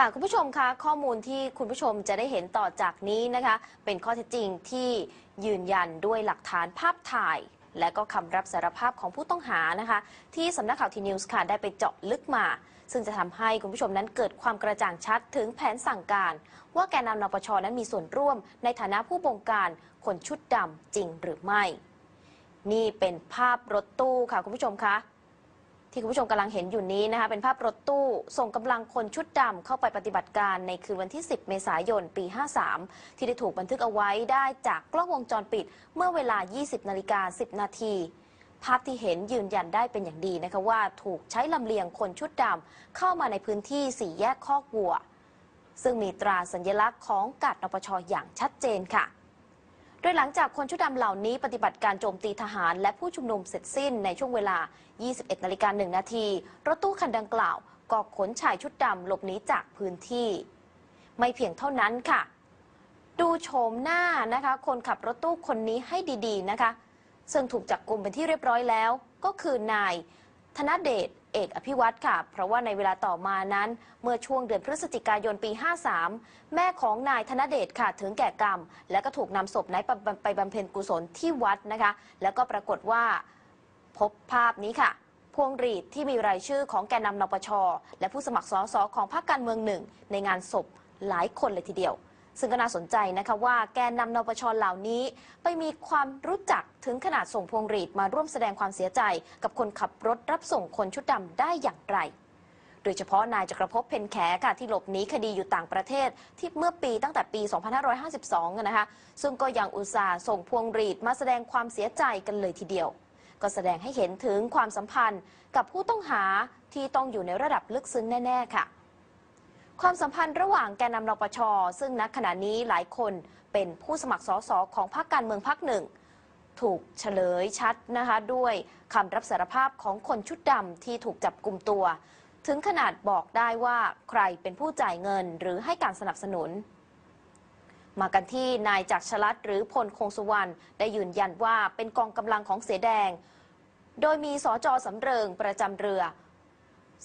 ค่ะคุณผู้ชมคะข้อมูลที่คุณผู้ชมจะได้เห็นต่อจากนี้นะคะ เป็นข้อเท็จจริงที่ยืนยันด้วยหลักฐานภาพถ่าย และก็คำรับสารภาพของผู้ต้องหานะคะ ที่สำนักข่าวทีนิวส์ค่ะได้ไปเจาะลึกมา ซึ่งจะทำให้คุณผู้ชมนั้นเกิดความกระจ่างชัดถึงแผนสั่งการ ว่าแกนนำนปชนั้นมีส่วนร่วม ในฐานะผู้บงการคนชุดดำจริงหรือไม่ นี่เป็นภาพรถตู้ค่ะคุณผู้ชมคะ ที่คุณผู้ชมกำลังเห็นอยู่นี้นะคะเป็นภาพรถตู้ส่งกำลังคนชุดดำเข้าไปปฏิบัติการในคืนวันที่ 10 เมษายน ปี 53 ที่ได้ถูกบันทึกเอาไว้ได้จากกล้องวงจรปิด เมื่อเวลา 20 นาฬิกา 10 นาทีภาพที่เห็นยืนยันได้เป็นอย่างดีนะคะว่าถูกใช้ลำเลียงคนชุดดำเข้ามาในพื้นที่สี่แยกคอกวัว ซึ่งมีตราสัญลักษณ์ของกาดนปชอย่างชัดเจนค่ะ ดยหลังจากคนชุดดำเหล่านี้ปฏิบัติการโจมตีทหาร และผู้ชุมนุมเสร็จสิ้นในช่วงเวลา 21นาฬิกา1นาที รถตู้คันดังกล่าวก็ขนชายชุดดำหลบหนีจากพื้นที่ ไม่เพียงเท่านั้นค่ะ ดูโฉมหน้านะคะ คนขับรถตู้คนนี้ให้ดีๆนะคะ ซึ่งถูกจับกลุ่มเป็นที่เรียบร้อยแล้ว ก็คือนาย ธนเดช เอกอภิวัตรค่ะ เพราะว่าในเวลาต่อมานั้น เมื่อช่วงเดือนพฤศจิกายนปี 53 แม่ของนายธนเดชค่ะถึงแก่กรรม และก็ถูกนำศพนายไปบำเพ็ญกุศลที่วัดนะคะ แล้วก็ปรากฏว่าพบภาพนี้ค่ะพวงหรีดที่มีรายชื่อของแกนนำนปช และผู้สมัครสสของพรรคการเมืองหนึ่งในงานศพหลายคนเลยทีเดียว ซึ่งก็น่าสนใจนะคะว่าแกนนำนปชเหล่านี้ ไปมีความรู้จักถึงขนาดส่งพวงหรีดมาร่วมแสดงความเสียใจ กับคนขับรถรับส่งคนชุดดำได้อย่างไร โดยเฉพาะนายจักรภพเพนแขค่ะที่หลบหนีคดีอยู่ต่างประเทศ ที่เมื่อปีตั้งแต่ปี 2552นะคะซึ่งก็ยังอุตส่าห์ส่งพวงหรีดมาแสดงความเสียใจกันเลยทีเดียวก็แสดงให้เห็นถึงความสัมพันธ์กับผู้ต้องหาที่ต้องอยู่ในระดับลึกซึ้งแน่ ๆ ค่ะ ความสัมพันธ์ระหว่างแกนนำนปช ซึ่งณขณะนี้หลายคนเป็นผู้สมัครสสของพรรคการเมืองพรรคหนึ่ง ถูกเฉลยชัดนะคะด้วยคำรับสารภาพของคนชุดดำที่ถูกจับกลุ่มตัว ถึงขนาดบอกได้ว่าใครเป็นผู้จ่ายเงินหรือให้การสนับสนุน มากันที่นายจักรชลัดหรือพลคงสุวรรณได้ยืนยันว่าเป็นกองกำลังของเสแดง โดยมีสจสำเริงประจำเรือ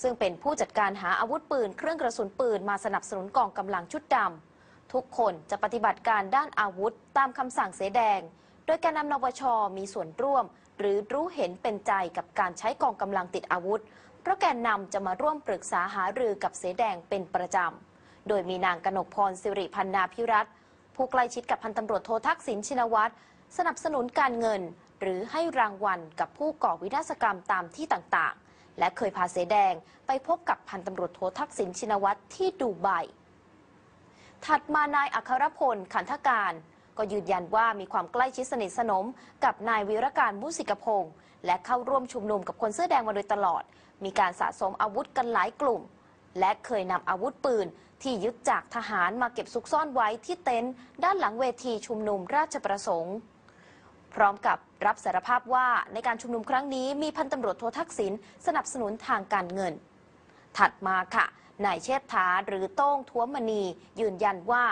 ซึ่งเป็นผู้จัดการหาอาวุธปืน เครื่องกระสุนปืนมาสนับสนุนกองกำลังชุดดำทุกคนจะปฏิบัติการด้านอาวุธตามคำสั่งเสแดง โดยแกนนำนปชมีส่วนร่วม หรือรู้เห็นเป็นใจกับการใช้กองกำลังติดอาวุธ เพราะแกนนำจะมาร่วมปรึกษาหารือกับเสแดงเป็นประจำ โดยมีนางกนกพรสิริพันนาพิรัตผู้ใกล้ชิดกับพันตำรวจโททักษิณชินวัตรสนับสนุนการเงิน หรือให้รางวัลกับผู้ก่อวินาศกรรมตามที่ต่างๆ และเคยพาเสแดงไปพบกับพันตำรวจโททักษิณชินวัตรที่ดูไบถัดมานายอัครพลขันธการ ก็ยืนยันว่ามีความใกล้ชิดสนิทสนม กับนายวีรการมุสิกพงศ์และเข้าร่วมชุมนุมกับคนเสื้อแดงมาโดยตลอด มีการสะสมอาวุธกันหลายกลุ่ม และเคยนำอาวุธปืน ที่ยึดจากทหารมาเก็บซุกซ่อนไว้ที่เต็นท์ด้านหลังเวทีชุมนุมราชประสงค์ พร้อมกับรับสารภาพว่าในการชุมนุมครั้งนี้มีพันตำรวจโททักษิณสนับสนุนทางการเงิน ถัดมาค่ะนายเชษฐาหรือโต้งท้วมมณี ยืนยันว่า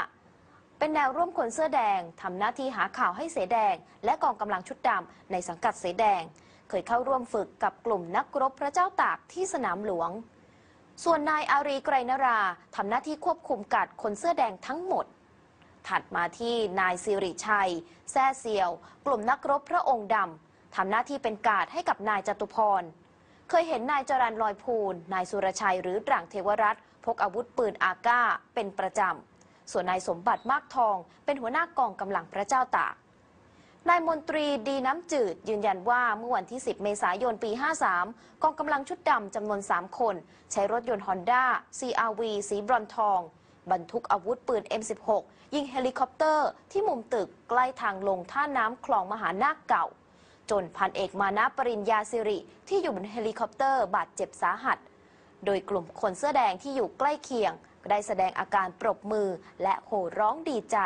เป็นแนวร่วมคนเสื้อแดงทำหน้าที่หาข่าวให้เสแดง และกองกำลังชุดดำในสังกัดเสแดง เคยเข้าร่วมฝึกกับกลุ่มนักรบพระเจ้าตากที่สนามหลวง ส่วนนายอารีไกรนราทำหน้าที่ควบคุมกัดคนเสื้อแดงทั้งหมด ถัดมาที่นายสิริชัย แซ่เซียว กลุ่มนักรบพระองค์ดำทำหน้าที่เป็นกาดให้กับนายจตุพร เคยเห็นนายจรันลอยพูนนายสุรชัยหรือด่างเทวรัตพกอาวุธปืนอาก้าเป็นประจำ ส่วนนายสมบัติมากทอง เป็นหัวหน้ากองกำลังพระเจ้าตากนายมนตรีดีน้ำจืดยืนยันว่าเมื่อวันที่ 10 เมษายนปี 53 กองกำลังชุดดำจำนวน 3 คน ใช้รถยนต์ฮอนด้า CRV สีบรอนทอง บรรทุกอาวุธปืน M16 ยิงเฮลิคอปเตอร์ ที่มุมตึกใกล้ทางลงท่าน้ำคลองมหานาคเก่า จนพันเอกมานะปริญญาสิริ ที่อยู่บนเฮลิคอปเตอร์บาดเจ็บสาหัส โดยกลุ่มคนเสื้อแดงที่อยู่ใกล้เคียง ได้แสดงอาการปรบมือและโห่ร้องดีใจ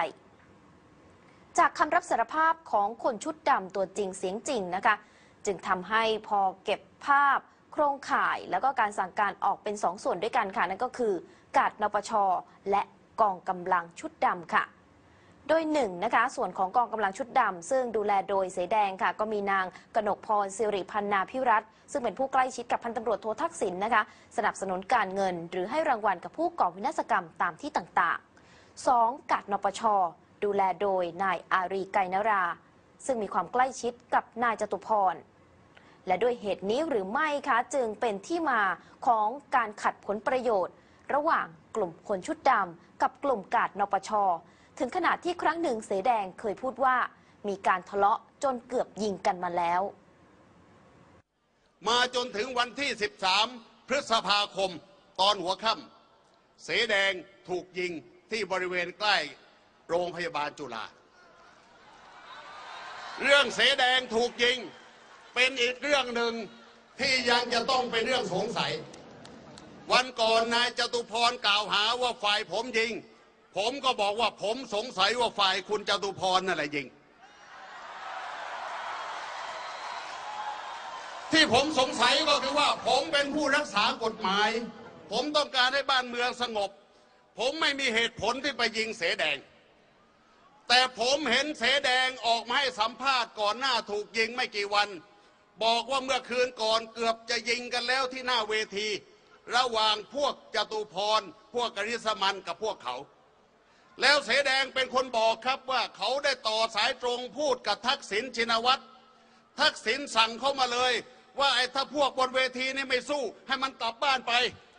จากคำรับสารภาพของคนชุดดำตัวจริงเสียงจริงนะคะ จึงทำให้พอเก็บภาพ โครงข่ายแล้วก็การสั่งการออกเป็นสองส่วนด้วยกันค่ะ นั่นก็คือกาดนปช และกองกำลังชุดดำค่ะ โดยหนึ่งนะคะส่วนของกองกำลังชุดดำซึ่งดูแลโดยเสแดงค่ะ ก็มีนางกนกพรสิริพันนาพิรัตซึ่งเป็นผู้ใกล้ชิดกับพันตำรวจโททักษิณนะคะ สนับสนุนการเงิน หรือให้รางวัลกับผู้ก่อวินาศกรรมตามที่ต่างๆ 2. กัดนปช ดูแลโดยนายอารีไกนรา ซึ่งมีความใกล้ชิดกับนายจตุพร และด้วยเหตุนี้หรือไม่คะจึงเป็นที่มาของการขัดผลประโยชน์ ระหว่างกลุ่มคนชุดดำกับกลุ่มกาดนปช ถึงขนาดที่ครั้งหนึ่งเสแดงเคยพูดว่า มีการทะเลาะจนเกือบยิงกันมาแล้ว มาจนถึงวันที่ 13 พฤษภาคมตอนหัวค่ำเสแดงถูกยิงที่บริเวณใกล้โรงพยาบาลจุฬาเรื่องเสแดงถูกยิง เป็นอีกเรื่องหนึ่งที่ยังจะต้องเป็นเรื่องสงสัย วันก่อนนายจตุพรกล่าวหาว่าฝ่ายผมยิง ผมก็บอกว่าผมสงสัยว่าฝ่ายคุณจตุพรนั่นแหละยิง ที่ผมสงสัยก็คือว่า ผมเป็นผู้รักษากฎหมาย ผมต้องการให้บ้านเมืองสงบ ผมไม่มีเหตุผลที่ไปยิงเสแดงแต่ผมเห็นเสแดงออกมาให้สัมภาษณ์ก่อนหน้าถูกยิงไม่กี่วัน บอกว่าเมื่อคืนก่อนเกือบจะยิงกันแล้วที่หน้าเวที ระหว่างพวกจตุพร พวกกริสมันกับพวกเขา แล้วเสแดงเป็นคนบอกครับว่าเขาได้ต่อสายตรงพูดกับทักษิณชินวัตรทักษิณสั่งเข้ามาเลย ว่าไอ้ถ้าพวกบนเวทีนี่ไม่สู้ ให้มันกลับบ้านไป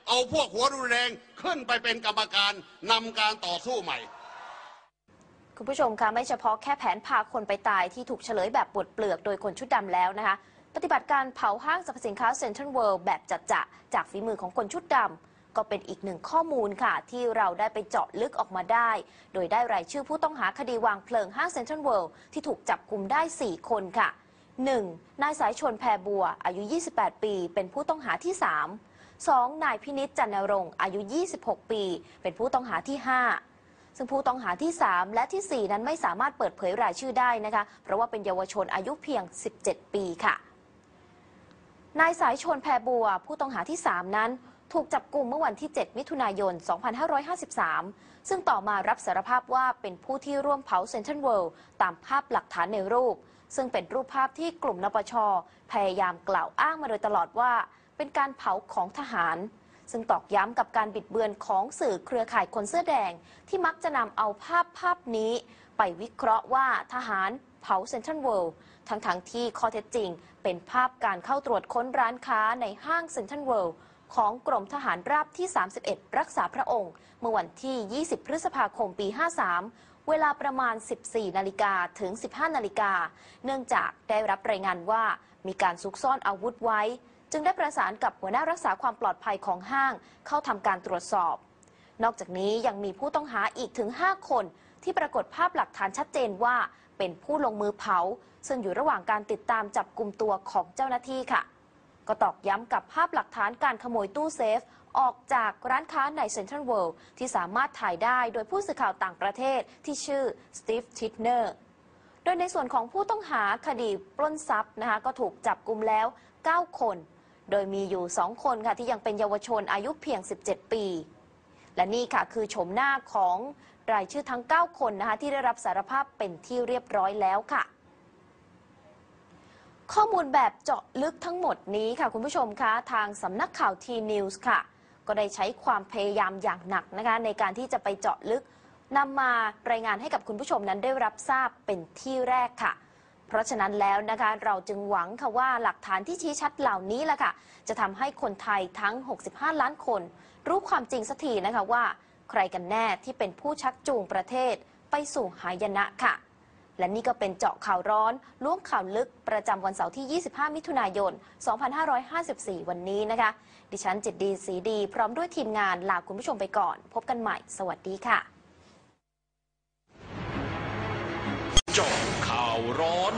เอาพวกหัวรุนแรงขึ้นไปเป็นกรรมการนำการต่อสู้ใหม่คุณผู้ชมคะไม่เฉพาะแค่แผนพาคนไปตายที่ถูกเฉลยแบบปวดเปลือกโดยคนชุดดำแล้วนะคะ ปฏิบัติการเผาห้างสรรพสินค้าเซ็นทรัลเวิลด์แบบจัดจะจากฝีมือของคนชุดดำ ก็เป็นอีกหนึ่งข้อมูลค่ะ ที่เราได้ไปเจาะลึกออกมาได้ โดยได้รายชื่อผู้ต้องหาคดีวางเพลิงห้างเซ็นทรัลเวิลด์ที่ถูกจับกลุ่มได้ 4 คนค่ะ 1. นายสายชนแพรบัว อายุ 28 ปี เป็นผู้ต้องหาที่ 3 2. นายพินิจจันนรงค์อายุ 26 ปี เป็นผู้ต้องหาที่ 5ซึ่งผู้ต้องหาที่ 3 และทีสี่4 นั้นไม่สามารถเปิดเผยรายชื่อได้นะคะ เพราะว่าเป็นเยาวชนอายุเพียง 17 ปีค่ะ นายสายชนแพรบัว ผู้ต้องหาที่ 3 นั้น ถูกจับกลุ่มเมื่อวันที่ 7 มิถุนายน 2553 ซึ่งต่อมารับสารภาพว่าเป็นผู้ที่ร่วมเผาเซนทรัลเวิลด์ตามภาพหลักฐานในรูป ซึ่งเป็นรูปภาพที่กลุ่มนปช พยายามกล่าวอ้างมาโดยตลอดว่า เป็นการเผาของทหาร ซึ่งตอกย้ำกับการบิดเบือนของสื่อเครือข่ายคนเสื้อแดง ที่มักจะนำเอาภาพภาพนี้ ไปวิเคราะห์ว่าทหาร เผาเซ็นทรัลเวิลด์ทั้งๆทที่ข้อเท็จจริง เป็นภาพการเข้าตรวจค้นร้านค้าในห้างเซ็นทรัลเวิลด์ของกรมทหารราบที่ 31 รักษาพระองค์ เมื่อวันที่ 20 พฤษภาคมปี 53 เวลาประมาณ 14 นาฬิกาถึง 15 นาฬิกา เนื่องจากได้รับรายงานว่ามีการซุกซ่อนอาวุธไว้ จึงได้ประสานกับหัวหน้ารักษาความปลอดภัยของห้างเข้าทำการตรวจสอบ นอกจากนี้ยังมีผู้ต้องหาอีกถึง 5 คน ที่ปรากฏภาพหลักฐานชัดเจนว่า เป็นผู้ลงมือเผา ซึ่งอยู่ระหว่างการติดตามจับกลุ่มตัวของเจ้าหน้าที่ค่ะ ก็ตอกย้ำกับภาพหลักฐานการขโมยตู้เซฟ ออกจากร้านค้าในเซ็นทรัลเวิลด์ที่สามารถถ่ายได้โดยผู้สื่อข่าวต่างประเทศที่ชื่อสตีฟทิทเนอร์โดยในส่วนของผู้ต้องหาคดีปล้นทรัพย์นะคะก็ถูกจับกลุ่มแล้ว 9 คน โดยมีอยู่ 2 คนค่ะที่ยังเป็นเยาวชนอายุเพียง 17 ปี และนี่ค่ะคือโฉมหน้าของ รายชื่อทั้ง 9 คนนะคะที่ได้รับสารภาพเป็นที่เรียบร้อยแล้วค่ะข้อมูลแบบเจาะลึกทั้งหมดนี้ค่ะคุณผู้ชมคะทางสำนักข่าวทีนิวส์ค่ะ ก็ได้ใช้ความพยายามอย่างหนักนะคะในการที่จะไปเจาะลึกนำมารายงานให้กับคุณผู้ชมนั้นได้รับทราบเป็นที่แรกค่ะ เพราะฉะนั้นแล้วนะคะเราจึงหวังค่ะว่าหลักฐานที่ชี้ชัดเหล่านี้แหละค่ะ จะทำให้คนไทยทั้ง 65 ล้านคน รู้ความจริงสักทีนะคะว่า ใครกันแน่ที่เป็นผู้ชักจูงประเทศไปสู่หายนะค่ะ และนี่ก็เป็นเจาะข่าวร้อนล้วงข่าวลึกประจำวันเสาร์ที่ 25 มิถุนายน 2554 วันนี้นะคะ ดิฉันจิตดีสีดี พร้อมด้วยทีมงานลาคุณผู้ชมไปก่อน พบกันใหม่ สวัสดีค่ะ เจาะข่าวร้อน